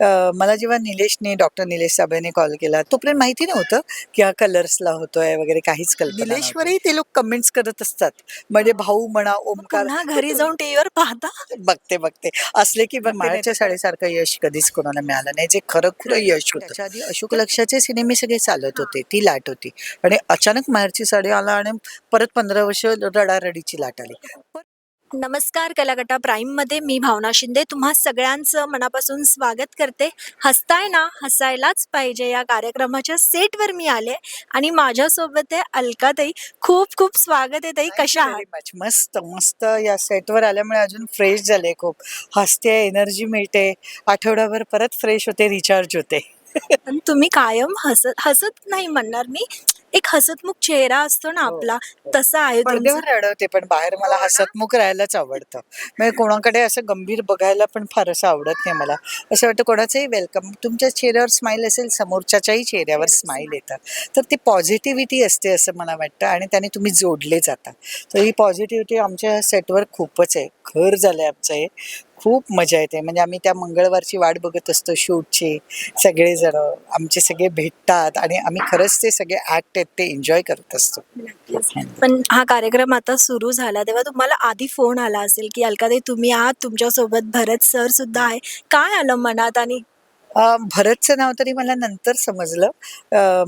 मला जेव्हा निलेशने डॉक्टर निलेश साबळेने कॉल केला तोपर्यंत माहिती नव्हतं की हा कलर्सला होतोय वगैरे काहीच कल्पना निलेशवरही ते लोक कमेंट्स करत असतात. म्हणजे भाऊ म्हणा ओमकार घरी जाऊन टीव्हीवर पाहता? बघते बघते. असले की बघ माळ्याच्या शाळेसारखं यश कधीच कोणाला मिळालं नाही. जे खरं खरं यश होतं. आधी अशोक लक्षाचे सिनेमे सगळे चालत होते. ती लाट होती. आणि अचानक माहेरची साडी आला आणि परत पंधरा वर्ष रडारडीची लाट आली. नमस्कार कलागटा प्राईममध्ये मी भावना शिंदे. तुम्हा सगळ्यांचं मनापासून स्वागत करते. हसताय ना हसायलाच पाहिजे. या कार्यक्रमाच्या सेटवर मी आले आणि माझ्यासोबत आहे अलकाताई खूप खूप स्वागत आहे ताई. कशा आहात. मस्त मस्त. या सेटवर आल्यामुळे अजून फ्रेश झाले खूप. हसते एनर्जी मिळते. आठवड्याभर परत फ्रेश होते रिचार्ज होते. पण तुम्ही कायम हसत हसत नाही म्हणणार मी. एक हसतमुख चेहरा असतो ना हो, आपला तसा आहे तुमचा. पडद्यावर रडवते पण बाहेर मला हसतमुख राहायलाच आवडतं. म्हणजे कोणाकडे असं गंभीर बघायला पण फार असं आवडत नाही मला. असं वाटतं कोणाचंही वेलकम तुमच्या चेहऱ्यावर स्माईल असेल समोरच्याच्याही चेहऱ्यावर स्माईल येतात. तर ती पॉझिटिव्हिटी असते असं मला वाटतं आणि त्याने तुम्ही जोडले जाता. तर ही पॉझिटिव्हिटी आमच्या सेटवर खूपच आहे. घर झालंय आमचं हे. खूप मजा येते. म्हणजे आम्ही त्या मंगळवारची वाट बघत असतो शूटची. सगळेजण आमचे सगळे भेटतात आणि आम्ही खरंच ते सगळे ऍक्ट आहेत ते एन्जॉय करत असतो. पण हा कार्यक्रम आता सुरू झाला. तेव्हा तुम्हाला आधी फोन आला असेल की अलकाताई तुम्ही आहात तुमच्यासोबत भरत सर सुद्धा आहे. काय आलं मनात आणि भरतचं नाव तरी मला नंतर समजलं.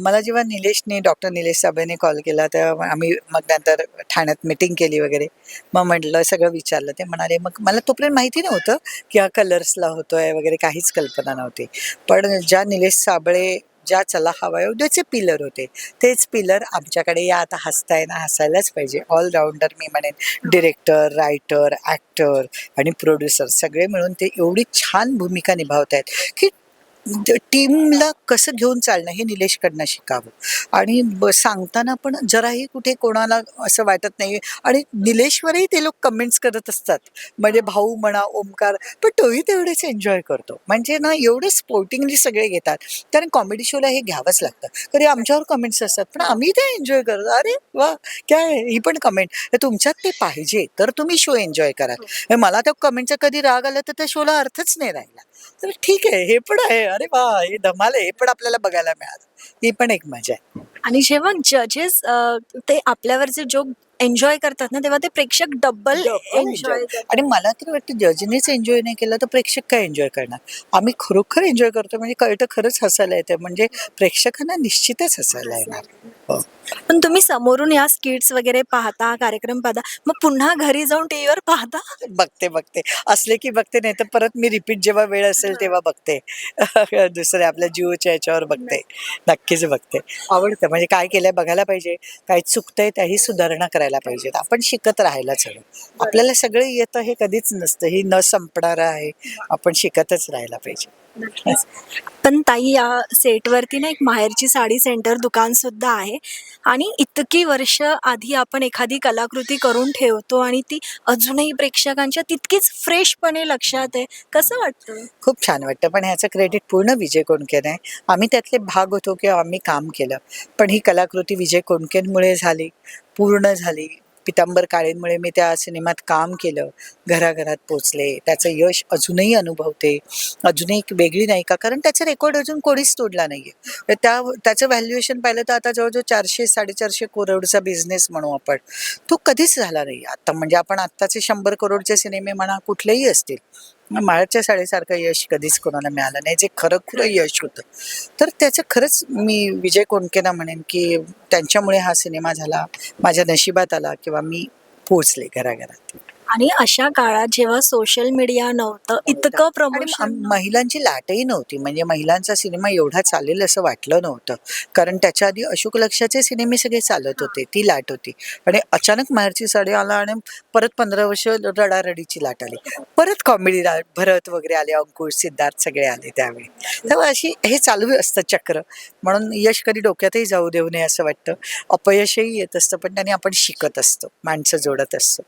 मला जेव्हा निलेशने डॉक्टर निलेश साबेने कॉल केला तर आम्ही मग नंतर ठाण्यात मिटिंग केली वगैरे. मग म्हटलं सगळं विचारलं. ते म्हणाले मग मला तोपर्यंत माहिती नव्हतं की हा कलर्सला होतोय वगैरे काहीच कल्पना नव्हती. पण ज्या निलेश साबळे ज्या चला हवाय उद्याचे पिलर होते तेच पिलर आमच्याकडे या आता हसताय ना हसायलाच पाहिजे. ऑलराऊंडर मी म्हणेन डिरेक्टर रायटर ॲक्टर आणि प्रोड्युसर सगळे मिळून ते एवढी छान भूमिका निभावत आहेत की टीमला कसं घेऊन चालणं हे निलेशकडनं शिकावं. आणि ब- सांगताना पण जराही कुठे कोणाला असं वाटत नाही आणि निलेशवरही ते लोक कमेंट्स करत असतात. म्हणजे भाऊ म्हणा ओमकार पण तोही तेवढेच एन्जॉय करतो. म्हणजे ना एवढे स्पोर्टिंगली सगळे घेतात. कारण कॉमेडी शोला हे घ्यावंच लागतं. कधी आमच्यावर कमेंट्स असतात पण आम्ही ते एन्जॉय करतो. अरे वा काय? ही? पण कमेंट तुमच्यात ते पाहिजे. तर तुम्ही शो एन्जॉय कराल मला त्या कमेंटचा कधी राग आला तर त्या शोला अर्थच नाही राहिला. तर ठीक आहे हे पण आहे. अरे वा हे धमाल आहे हे पण आपल्याला बघायला मिळालं. ही पण एक मजा आहे. आणि जेव्हा जजेस ते आपल्यावरचे जोक एन्जॉय करतात ना तेव्हा ते प्रेक्षक डबल एन्जॉय. आणि मला तर वाटतं जजनीच एन्जॉय नाही केलं तर प्रेक्षक काय एन्जॉय करणार? आम्ही खरोखर एन्जॉय करतो म्हणजे कळतं खरंच हसायला येतं म्हणजे प्रेक्षकांना निश्चितच हसायला येणार. हो. पण तुम्ही समोरून या स्किट्स वगैरे पाहता कार्यक्रम पाहता मग पुन्हा घरी जाऊन टीव्हीवर पाहता? बघते बघते. असले की बघते नाही तर परत मी रिपीट जेव्हा वेळ असेल तेव्हा बघते. दुसऱ्या आपल्या जिओच्या याच्यावर बघते. नक्कीच बघते. आवडतं म्हणजे काय केलंय बघायला पाहिजे. काय चुकतंय त्याही सुधारणा करायला पाहिजेत. आपण शिकत राहायलाच हवं. आपल्याला सगळं येतं हे कधीच नसतं. ही न संपणारं आहे. आपण शिकतच राहायला पाहिजे. पण ताई या सेटवरती ना एक माहेरची साडी सेंटर दुकान सुद्धा आहे. आणि इतकी वर्ष आधी आपण एखादी कलाकृती करून ठेवतो आणि ती अजूनही प्रेक्षकांच्या तितकीच फ्रेशपणे लक्षात आहे. कसं वाटतं? खूप छान वाटतं. पण ह्याचं क्रेडिट पूर्ण विजय कोणकेन आहे. आम्ही त्यातले भाग होतो किंवा आम्ही काम केलं. पण ही कलाकृती विजय कोणकेंमुळे झाली पूर्ण झाली. पितांबर काळेंमुळे मी त्या सिनेमात काम केलं घराघरात पोचले. त्याचं यश अजूनही अनुभवते. अजूनही एक वेगळी नाही का? कारण त्याचा रेकॉर्ड अजून कोणीच तोडला नाहीये. त्या त्याचं व्हॅल्युएशन पाहिलं तर आता जवळजवळ चारशे साडेचारशे करोडचा बिझनेस म्हणू आपण. तो कधीच झाला नाही. आता म्हणजे आपण आत्ताचे शंभर करोडचे सिनेमे म्हणा कुठलेही असतील. माळ्याच्या शाळेसारखं यश कधीच कोणाला मिळालं नाही. जे खरं खरं यश होतं. तर त्याचं खरंच मी विजय कोणकेना म्हणेन की त्यांच्यामुळे हा सिनेमा झाला माझ्या नशिबात आला किंवा मी पोचले घराघरात. आणि अशा काळात जेव्हा सोशल मीडिया नव्हतं इतकं आणि प्रमोशन महिलांची लाटही नव्हती. म्हणजे महिलांचा सिनेमा एवढा चालेल असं वाटलं नव्हतं. कारण त्याच्या आधी अशोक लक्षाचे सिनेमे सगळे चालत होते. ती लाट होती. आणि अचानक माहेरची साडी आला आणि परत पंधरा वर्ष रडारडीची लाट आली. परत कॉमेडी भरत वगैरे आले अंकुश सिद्धार्थ सगळे आले त्यावेळी. तेव्हा अशी हे चालू असतं चक्र. म्हणून यश कधी डोक्यातही जाऊ देऊ नये असं वाटतं. अपयशही येत असतं पण त्याने आपण शिकत असतो. माणसं जोडत असतो.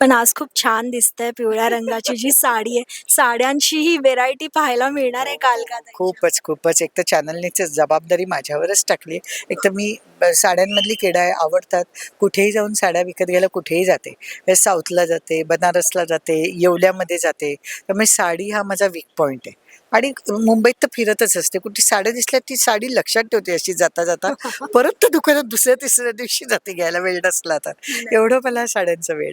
पण आज खूप छान दिसतंय पिवळ्या रंगाची जी साडी आहे. साड्यांची ही व्हेरायटी पाहायला मिळणार आहे काल का खूपच खूपच. एक तर चॅनलनीच जबाबदारी माझ्यावरच टाकली. एक तर मी ब- साड्यांमधली किडा आहे आवडतात. कुठेही जाऊन साड्या विकत घ्यायला कुठेही जाते. साऊथला जाते बनारसला जाते येवल्यामध्ये जाते. त्यामुळे साडी हा माझा वीक पॉईंट आहे. आणि मुंबईत तर फिरतच असते. कुठे साड्या दिसल्या ती साडी लक्षात ठेवते अशी जाता जाता. परत तर दुकानात दुसऱ्या तिसऱ्या दिवशी जाते घ्यायला वेळ नसला तर. एवढं मला साड्यांचा वेळ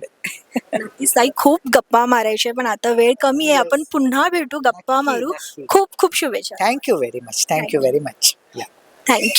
ताई खूप गप्पा मारायचे पण आता वेळ कमी आहे. आपण पुन्हा भेटू गप्पा मारू. खूप खूप शुभेच्छा. Thank you very much thank you very much या थँक्यू